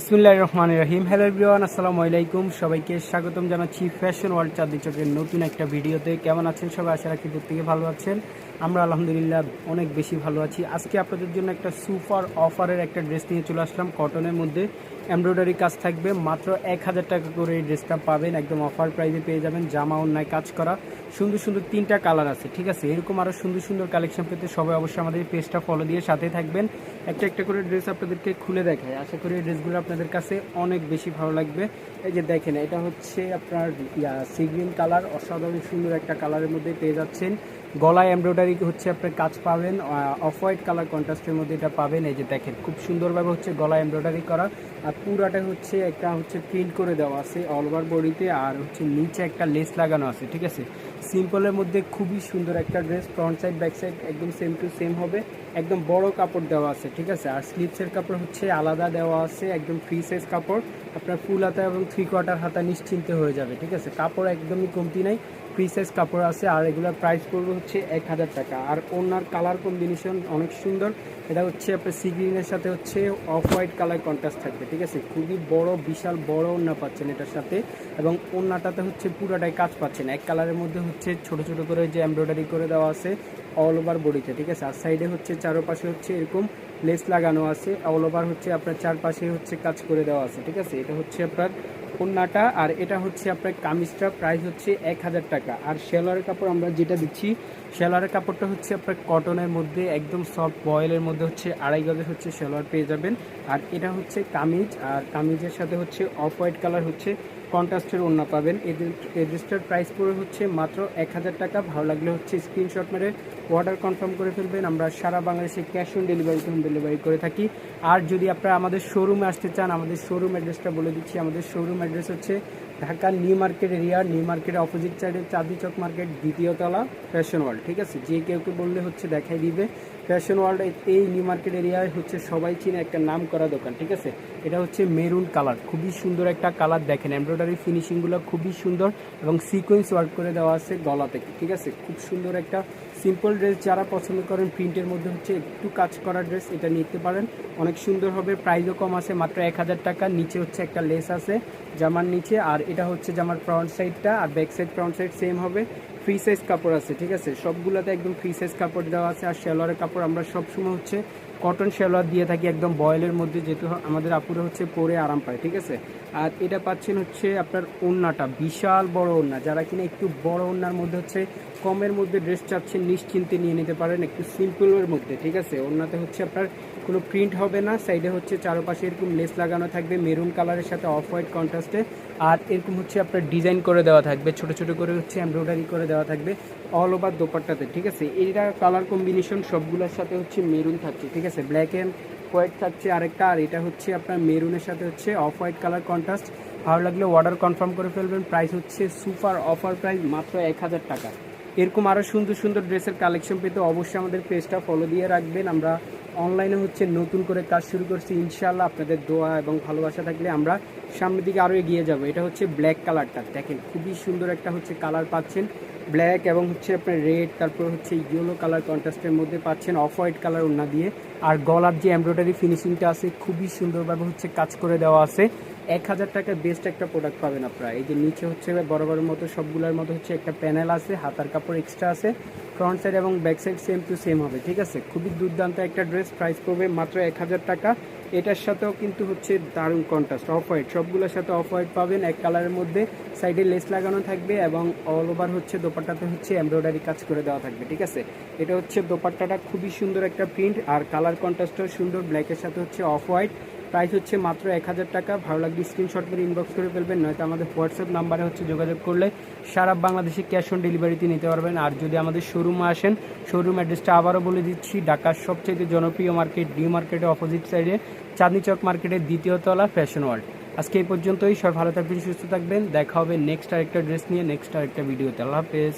বিসমুল্লাহ রহমান রহিম। Hello everyone, আসসালামু আলাইকুম। সবাইকে স্বাগতম জানাচ্ছি ফ্যাশন ওয়ার্ল্ড চাঁদি চোখের নতুন একটা ভিডিওতে। কেমন আছেন সবাই? আশা রাখি প্রত্যেকে ভালো আছেন। আমরা আলহামদুলিল্লাহ অনেক বেশি ভালো আছি। আজকে আপনাদের জন্য একটা সুপার অফারের একটা ড্রেস নিয়ে চলে আসলাম, কটনের মধ্যে। এমব্রয়ডারি কাজ থাকবে। মাত্র এক হাজার টাকা করে এই ড্রেসটা পাবেন। একদম অফার প্রাইসে পেয়ে যাবেন। জামা অন্যায় কাজ করা। সুন্দর সুন্দর তিনটা কালার আছে, ঠিক আছে? এরকম আরও সুন্দর সুন্দর কালেকশন পেতে সবাই অবশ্যই আমাদের পেজটা ফলো দিয়ে সাথে থাকবেন। একটা একটা করে ড্রেস আপনাদেরকে খুলে দেখায় আশা করি এই ড্রেসগুলো আপনাদের কাছে অনেক বেশি ভালো লাগবে। এই যে দেখেন, এটা হচ্ছে আপনার, ইয়া সি গ্রিন কালার অসাধারণ সুন্দর একটা কালারের মধ্যে পেয়ে যাচ্ছেন। গলায় এমব্রয়ডারি হচ্ছে আপনার কাজ পাবেন। অফ হোয়াইট কালার কন্ট্রাস্টের মধ্যে এটা পাবেন। এই যে দেখেন, খুব সুন্দরভাবে হচ্ছে গলায় এমব্রয়ডারি করা। আর পুরাটা হচ্ছে একটা হচ্ছে প্রিন্ট করে দেওয়া আছে অল ওভার বডিতে আর হচ্ছে নিচে একটা লেস লাগানো আছে, ঠিক আছে? সিম্পলের মধ্যে খুবই সুন্দর একটা dress front side back side একদম সেম টু সেম হবে। একদম বড় কাপড় দেওয়া আছে, ঠিক আছে? আর স্লিপসের কাপড় হচ্ছে আলাদা দেওয়া আছে, একদম ফ্রি সাইজ কাপড়। আপনার ফুল হাতা এবং থ্রি কোয়ার্টার হাতা নিশ্চিন্তে হয়ে যাবে, ঠিক আছে? কাপড় একদমই কমতি নাই ফ্রি সাইজ কাপড় আছে, আর এগুলোর প্রাইস পড়বে হচ্ছে এক হাজার টাকা। আর ওনার কালার কম্বিনেশন অনেক সুন্দর, এটা হচ্ছে আপনার সি গ্রিনের সাথে হচ্ছে অফ হোয়াইট কালার কন্ট্রাস্ট থাকবে, ঠিক আছে? খুবই বড়, বিশাল বড় ওড়না পাচ্ছেন এটার সাথে, এবং ওড়নাটাতে হচ্ছে পুরোটাই কাজ পাচ্ছেন এক কালারের মধ্যে হচ্ছে ছোট ছোট করে যে এমব্রয়ডারি করে দেওয়া আছে। অল ওভার বডিতে ঠিক আছে? আর সাইডে হচ্ছে চারোপাশে হচ্ছে এরকম লেস লাগানো আছে। অল ওভার হচ্ছে আপনার চারপাশে হচ্ছে কাজ করে দেওয়া আছে, ঠিক আছে? এটা হচ্ছে আপনার ওড়নাটা আর এটা হচ্ছে আপনার কামিজটা প্রাইস হচ্ছে এক হাজার টাকা। আর শেলোয়ারের কাপড় আমরা যেটা দিচ্ছি শেলোয়ারের কাপড়টা হচ্ছে আপনার কটনের মধ্যে, একদম সফট বয়েলের মধ্যে হচ্ছে আড়াই গজের হচ্ছে শেলোয়ার পেয়ে যাবেন। আর এটা হচ্ছে কামিজ, আর কামিজের সাথে হচ্ছে অফ হোয়াইট কালার হচ্ছে কন্ট্রাস্টের ওড়না পাবেন। এদের ড্রেসটার প্রাইস পড়ে হচ্ছে মাত্র এক হাজার টাকা। ভালো লাগলে হচ্ছে স্ক্রিনশট মেরে অর্ডার কনফার্ম করে ফেলবেন, আমরা সারা বাংলাদেশে cash on delivery home delivery করে থাকি। আর যদি আপনারা আমাদের শোরুমে আসতে চান, আমাদের শোরুম অ্যাড্রেসটা বলে দিচ্ছি। আমাদের শোরুম অ্যাড্রেস হচ্ছে ঢাকার নিউ মার্কেট এরিয়া, নিউ মার্কেটের অপোজিট সাইডে চাঁদি চক মার্কেট, দ্বিতীয় তলা ফ্যাশন ওয়ার্ল্ড ঠিক আছে? যে কেউ কেউ বললে হচ্ছে দেখাই দিবে। ফ্যাশন ওয়ার্ল্ড এই নিউ মার্কেট এরিয়ায় হচ্ছে সবাই চিনে একটা নাম করা দোকান, ঠিক আছে? এটা হচ্ছে মেরুন কালার খুবই সুন্দর একটা কালার দেখেন। এমব্রয়ডারি ফিনিশিংগুলো খুবই সুন্দর এবং সিকোয়েন্স ওয়ার্ক করে দেওয়া আছে গলা থেকে, ঠিক আছে? খুব সুন্দর একটা সিম্পল ড্রেস যারা পছন্দ করেন প্রিন্টের মধ্যে হচ্ছে একটু কাজ করা ড্রেস এটা নিতে পারেন। অনেক সুন্দর হবে প্রাইসও কম আছে, মাত্র এক হাজার টাকা। নিচে হচ্ছে একটা লেস আছে, জামার নিচে, আর এটা হচ্ছে জামার ফ্রন্ট সাইডটা আর back side front side same হবে। ফ্রি সাইজ কাপড় আছে, ঠিক আছে? সবগুলোতে একদম ফ্রি সাইজ কাপড় দেওয়া আছে আর শেলোয়ারের কাপড় আমরা সবসময় হচ্ছে কটন শেলোয়ার দিয়ে থাকি একদম বয়েলের মধ্যে, যেহেতু আমাদের আপুরে হচ্ছে পরে আরাম পায়, ঠিক আছে? আর এটা পাচ্ছেন হচ্ছে আপনার ওড়নাটা বিশাল বড় ওড়না যারা কিনা একটু বড় ওড়নার মধ্যে হচ্ছে কমের মধ্যে ড্রেস চাচ্ছেন, নিশ্চিন্তে নিয়ে নিতে পারেন একটু সিম্পলের মধ্যে, ঠিক আছে? ওড়নাতে হচ্ছে আপনার কোনো প্রিন্ট হবে না সাইডে হচ্ছে চারপাশে এরকম লেস লাগানো থাকবে মেরুন কালারের সাথে অফ হোয়াইট কন্ট্রাস্টে আর এরকম হচ্ছে আপনার ডিজাইন করে দেওয়া থাকবে, ছোট ছোট করে হচ্ছে এমব্রয়ডারি করে দেওয়া থাকবে অল ওভার দোপাট্টাতে, ঠিক আছে? এইটা কালার কম্বিনেশন সবগুলোর সাথে হচ্ছে মেরুন থাকছে, ঠিক আছে? ব্ল্যাক অ্যান্ড হোয়াইট থাকছে আরেকটা, আর এটা হচ্ছে আপনার মেরুনের সাথে হচ্ছে অফ হোয়াইট কালার কন্ট্রাস্ট ভালো লাগলে অর্ডার কনফার্ম করে ফেলবেন। প্রাইস হচ্ছে সুপার অফার প্রাইস মাত্র এক হাজার টাকা। এরকম আরও সুন্দর সুন্দর ড্রেসের কালেকশন পেতে অবশ্যই আমাদের পেজটা ফলো দিয়ে রাখবেন। আমরা অনলাইনে হচ্ছে নতুন করে কাজ শুরু করছি। ইনশাল্লাহ আপনাদের দোয়া এবং ভালোবাসা থাকলে আমরা সামনের দিকে আরও এগিয়ে যাব। এটা হচ্ছে ব্ল্যাক কালারটা দেখেন, খুবই সুন্দর একটা হচ্ছে কালার পাচ্ছেন। ব্ল্যাক এবং হচ্ছে আপনার রেড তারপর হচ্ছে ইয়েলো কালার কন্ট্রাস্টের মধ্যে পাচ্ছেন অফ হোয়াইট কালার ওনা দিয়ে। আর গলার যে এমব্রয়ডারি ফিনিশিংটা আছে, খুবই সুন্দরভাবে হচ্ছে কাজ করে দেওয়া আছে। এক হাজার টাকার বেস্ট একটা প্রোডাক্ট পাবেন আপনারা। এই যে নিচে হচ্ছে বরাবরের মতো সবগুলোর মতো হচ্ছে একটা প্যানেল আছে, হাতার কাপড় এক্সট্রা আছে। ফ্রন্ট সাইড এবং back side same to same হবে, ঠিক আছে? খুবই দুর্দান্ত একটা ড্রেস প্রাইস পড়বে মাত্র এক হাজার টাকা। এটার সাথেও কিন্তু হচ্ছে দারুণ কন্ট্রাস্ট অফ হোয়াইট সবগুলোর সাথে অফ হোয়াইট পাবেন। এক কালারের মধ্যে সাইডে লেস লাগানো থাকবে এবং অল ওভার হচ্ছে দোপাট্টাতে হচ্ছে এমব্রয়ডারি কাজ করে দেওয়া থাকবে, ঠিক আছে? এটা হচ্ছে দোপাট্টাটা খুবই সুন্দর একটা প্রিন্ট আর কালার কন্ট্রাস্টও সুন্দর ব্ল্যাকের সাথে হচ্ছে অফ হোয়াইট প্রাইস হচ্ছে মাত্র এক হাজার টাকা। ভালো লাগলে স্ক্রিনশট করে ইনবক্স করে ফেলবেন, নয়তো আমাদের হোয়াটসঅ্যাপ নাম্বারে হচ্ছে যোগাযোগ করলে সারা বাংলাদেশে ক্যাশ অন ডেলিভারিতে নিতে পারবেন। আর যদি আমাদের শোরুমে আসেন শোরুম অ্যাড্রেসটা আবারও বলে দিচ্ছি, ঢাকার সবচেয়ে জনপ্রিয় মার্কেট নিউ মার্কেটের অপোজিট সাইডে চাঁদনি চক মার্কেটের দ্বিতীয় তলা ফ্যাশন ওয়ার্ল্ড আজকে এই পর্যন্তই সব ভালো থাকবেন, সুস্থ থাকবেন। দেখা হবে নেক্সট আরেকটা ড্রেস নিয়ে নেক্সট আরেকটা ভিডিওতে আল্লাহ হাফেজ।